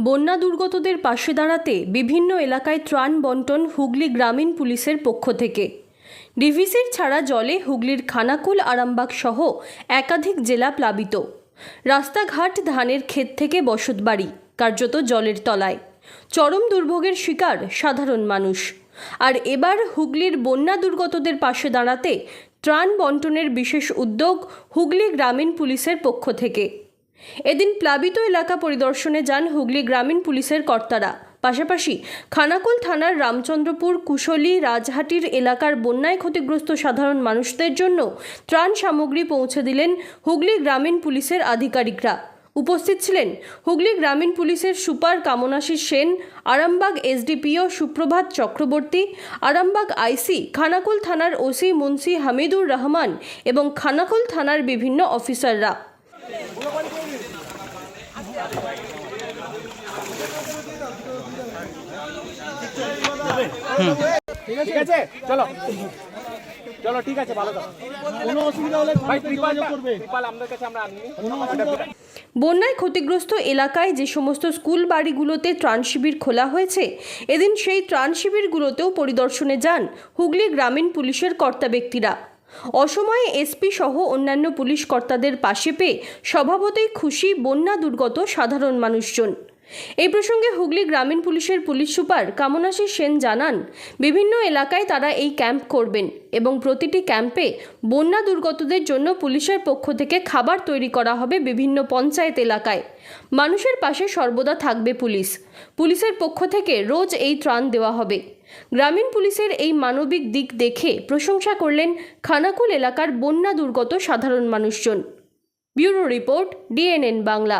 বন্যা দুর্গতদের পাশে দাঁড়াতে বিভিন্ন এলাকায় ত্রাণ বন্টন হুগলি গ্রামীণ পুলিশের পক্ষ থেকে। ডিভিসির ছাড়া জলে হুগলির খানাকুল, আরামবাগ সহ একাধিক জেলা প্লাবিত। রাস্তাঘাট, ধানের ক্ষেত থেকে বসতবাড়ি কার্যত জলের তলায়। চরম দুর্ভোগের শিকার সাধারণ মানুষ। আর এবার হুগলির বন্যা দুর্গতদের পাশে দাঁড়াতে ত্রাণ বন্টনের বিশেষ উদ্যোগ হুগলি গ্রামীণ পুলিশের পক্ষ থেকে। এদিন প্লাবিত এলাকা পরিদর্শনে যান হুগলি গ্রামীণ পুলিশের কর্তারা। পাশাপাশি খানাকুল থানার রামচন্দ্রপুর, কুশলী, রাজহাটির এলাকার বন্যায় ক্ষতিগ্রস্ত সাধারণ মানুষদের জন্য ত্রাণ সামগ্রী পৌঁছে দিলেন হুগলি গ্রামীণ পুলিশের আধিকারিকরা। উপস্থিত ছিলেন হুগলি গ্রামীণ পুলিশের সুপার কামনাশিস সেন, আরামবাগ এসডিপিও সুপ্রভাত চক্রবর্তী, আরামবাগ আইসি, খানাকুল থানার ওসি মুন্সি হামিদুর রহমান এবং খানাকুল থানার বিভিন্ন অফিসাররা। ঠিক আছে? চলো। চলো ঠিক আছে ভালো থাকো। কোনো অসুবিধা হলে ভাই যোগাযোগ করবে। ত্রিপাল আমাদের কাছে আমরা কোনো অসুবিধা বন্যায় ক্ষতিগ্রস্ত এলাকায় যে সমস্ত স্কুল বাড়িগুলোতে ত্রাণ শিবির খোলা হয়েছে এদিন সেই ত্রাণ শিবিরগুলোতেও পরিদর্শনে যান হুগলি গ্রামীণ পুলিশের কর্তা ব্যক্তিরা। অসময়ে এসপি সহ অন্যান্য পুলিশ কর্তাদের পাশে পেয়ে স্বভাবতই খুশি বন্যা দুর্গত সাধারণ মানুষজন। এই প্রসঙ্গে হুগলি গ্রামীণ পুলিশের পুলিশ সুপার কামনাশী সেন জানান, বিভিন্ন এলাকায় তারা এই ক্যাম্প করবেন এবং প্রতিটি ক্যাম্পে বন্যা দুর্গতদের জন্য পুলিশের পক্ষ থেকে খাবার তৈরি করা হবে বিভিন্ন পঞ্চায়েত এলাকায়। মানুষের পাশে সর্বদা থাকবে পুলিশ। পুলিশের পক্ষ থেকে রোজ এই ত্রাণ দেওয়া হবে। গ্রামীণ পুলিশের এই মানবিক দিক দেখে প্রশংসা করলেন খানাকুল এলাকার বন্যা দুর্গত সাধারণ মানুষজন। Bureau report DNN Bangla.